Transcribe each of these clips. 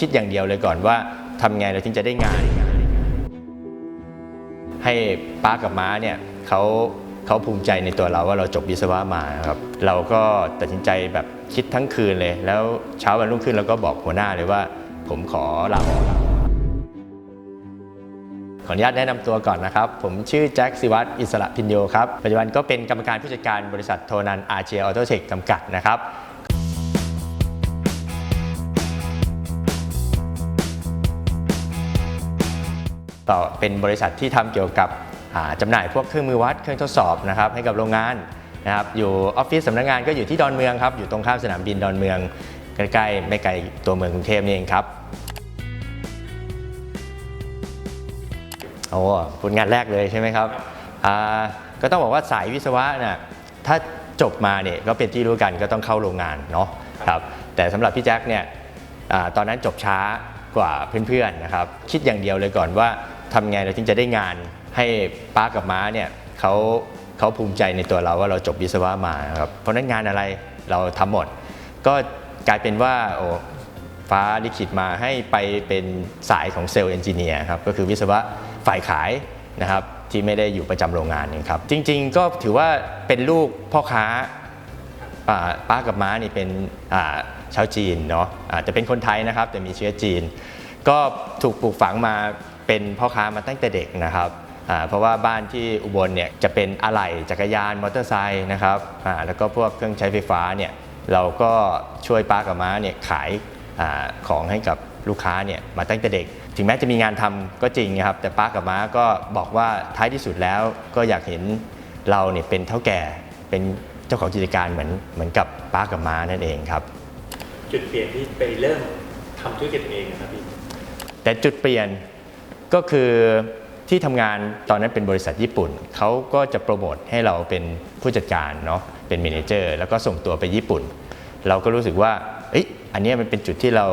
คิดอย่างเดียวเลยก่อนว่าทำไงเราถึงจะได้งาน ให้ป้ากับม้าเนี่ยเขาเขาภูมิใจในตัวเราว่าเราจบวิศวะมาครับ เราก็ตัดสินใจแบบคิดทั้งคืนเลย แล้วเช้าวันรุ่งขึ้นเราก็บอกหัวหน้าเลยว่า ผมขอลาออกขออนุญาตแนะนำตัวก่อนนะครับ ผมชื่อแจ็คสิวัตรอิสระพินโยครับ ปัจจุบันก็เป็นกรรมการผู้จัดการบริษัทโทนันอาเชียออโตเทคจำกัดนะครับ ต่อเป็นบริษัทที่ทำเกี่ยวกับอ่าจำหน่ายพวกเครื่องมือวัดเครื่องทดสอบนะครับให้กับโรงงานนะครับอยู่ออฟฟิศสำนักงานก็อยู่ที่ดอนเมืองครับอยู่ตรงข้ามสนามบินดอนเมืองใกล้ๆไม่ไกลตัวเมืองกรุงเทพนี่เองครับโอ้ผลงานแรกเลยใช่ไหมครับอ่าก็ต้องบอกว่าสายวิศวะน่ะถ้าจบมาเนี่ยก็เป็นที่รู้กันก็ต้องเข้าโรงงานเนาะครับแต่สำหรับพี่แจ็คเนี่ยอตอนนั้นจบช้ากว่าเพื่อนๆนะครับ คิดอย่างเดียวเลยก่อนว่า ทำไงเราถึงจะได้งานให้ป้ากับม้าเนี่ยเขาเขาภูมิใจในตัวเราว่าเราจบวิศวะมาครับเพราะนั้นงานอะไรเราทำหมด ก็กลายเป็นว่าโอ้ฟ้าลิขิตมาให้ไปเป็นสายของเซลล์เอนจิเนียร์ครับก็คือวิศวะฝ่ายขายนะครับที่ไม่ได้อยู่ประจำโรงงานนี่ครับจริงๆก็ถือว่าเป็นลูกพ่อค้าป้ากับม้านี่เป็นชาวจีนเนาะอาจจะเป็นคนไทยนะครับแต่มีเชื้อจีน ก็ถูกปลูกฝังมา เป็นพ่อค้ามาตั้งแต่เด็กนะครับอ่าเพราะว่าบ้านที่อุบลเนี่ยจะเป็นอะไหล่จักรยานมอเตอร์ไซค์นะครับอ่าแล้วก็พวกเครื่องใช้ไฟฟ้าเนี่ยเราก็ช่วยป้ากับม้าเนี่ยขายอาของให้กับลูกค้าเนี่ยมาตั้งแต่เด็ก ถึงแม้จะมีงานทำก็จริงนะครับ แต่ป้ากับม้าก็บอกว่าท้ายที่สุดแล้วก็อยากเห็นเราเนี่ยเป็นเท่าแก่เป็นเจ้าของกิจการเหมือนเหมือนกับป้ากับม้านั่นเองครับ จุดเปลี่ยนที่ไปเริ่มทำธุรกิจตัวเองนะครับพี่แต่จุดเปลี่ยน ก็คือที่ทำงานตอนนั้นเป็นบริษัทญี่ปุ่น เขาก็จะโปรโมทให้เราเป็นผู้จัดการเนาะเป็นเมเนเจอร์แล้วก็ส่งตัวไปญี่ปุ่น เราก็รู้สึกว่าเอ้ยอันนี้มันเป็นจุดที่เรา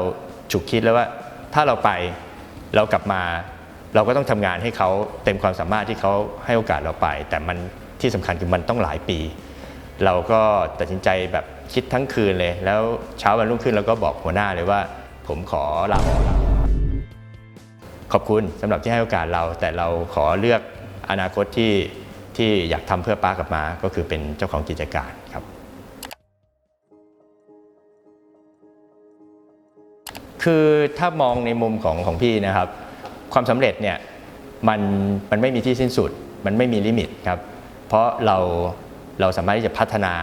ฉุกคิดแล้วว่าถ้าเราไปเรากลับมา เราก็ต้องทำงานให้เขาเต็มความสามารถที่เขาให้โอกาสเราไป แต่มันที่สำคัญคือมันต้องหลายปี เราก็ตัดสินใจแบบคิดทั้งคืนเลย แล้วเช้าวันรุ่งขึ้นเราก็บอกหัวหน้าเลยว่า ผมขอลาออก ขอบคุณสำหรับที่ให้โอกาสเรา แต่เราขอเลือกอนาคตที่ที่อยากทำเพื่อป้ากับมาก็คือเป็นเจ้าของกิจการครับ คือถ้ามองในมุมของของพี่นะครับ ความสำเร็จเนี่ยมันมันไม่มีที่สิ้นสุด มันไม่มีลิมิตครับ เพราะเราเราสามารถที่จะพัฒนา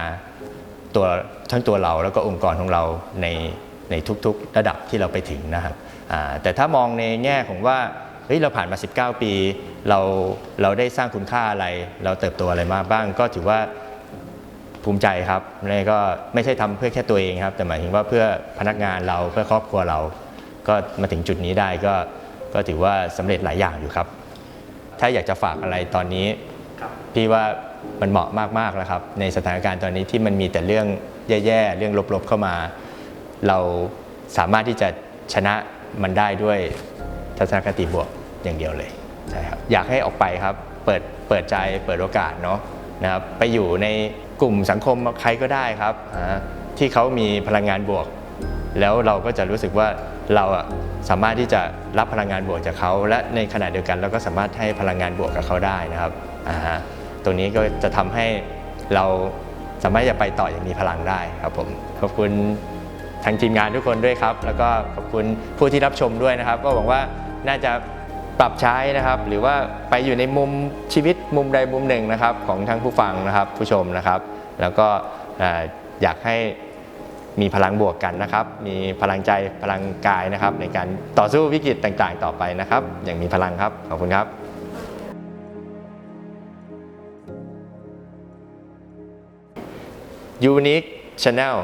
ตัวทั้งตัวเราแล้วก็องค์กรของเราในในทุกๆระดับที่เราไปถึงนะครับ แต่ถ้ามองในแง่ของว่าเฮ้ยเราผ่านมา 19 ปี เราเราได้สร้างคุณค่าอะไร เราเติบโตอะไรมาบ้าง ก็ถือว่าภูมิใจครับแล้วก็ไม่ใช่ทำเพื่อแค่ตัวเองครับ แต่หมายถึงว่าเพื่อพนักงานเราเพื่อครอบครัวเรา ก็มาถึงจุดนี้ได้ก็ก็ถือว่าสำเร็จหลายอย่างอยู่ครับ ถ้าอยากจะฝากอะไรตอนนี้ครับพี่ว่ามันเหมาะมากๆแล้วครับ ในสถานการณ์ตอนนี้ที่มันมีแต่เรื่องแย่ๆเรื่องลบๆเข้ามา เราสามารถที่จะชนะ มันได้ด้วยทัศนคติบวกอย่างเดียวเลยใช่ครับอยากให้ออกไปครับเปิดเปิดใจเปิดโอกาสเนาะนะครับไปอยู่ในกลุ่มสังคมใครก็ได้ครับที่เขามีพลังงานบวก แล้วเราก็จะรู้สึกว่าเราอะสามารถที่จะรับพลังงานบวกจากเขา และในขณะเดียวกันเราก็สามารถให้พลังงานบวกกับเขาได้นะครับอ่าฮะตรงนี้ก็จะทำให้เราสามารถจะไปต่ออย่างมีพลังได้ครับผมขอบคุณ ทางทีมงานทุกคนด้วยครับ แล้วก็ขอบคุณผู้ที่รับชมด้วยนะครับ ก็หวังว่าน่าจะปรับใช้นะครับ หรือว่าไปอยู่ในมุมชีวิตมุมใดมุมหนึ่งนะครับ ของทั้งผู้ฟังนะครับผู้ชมนะครับ แล้วก็อ่าอยากให้มีพลังบวกกันนะครับ มีพลังใจพลังกายนะครับ ในการต่อสู้วิกฤตต่างๆ ต่อไปนะครับ อย่างมีพลังครับ ขอบคุณครับ Unique Channel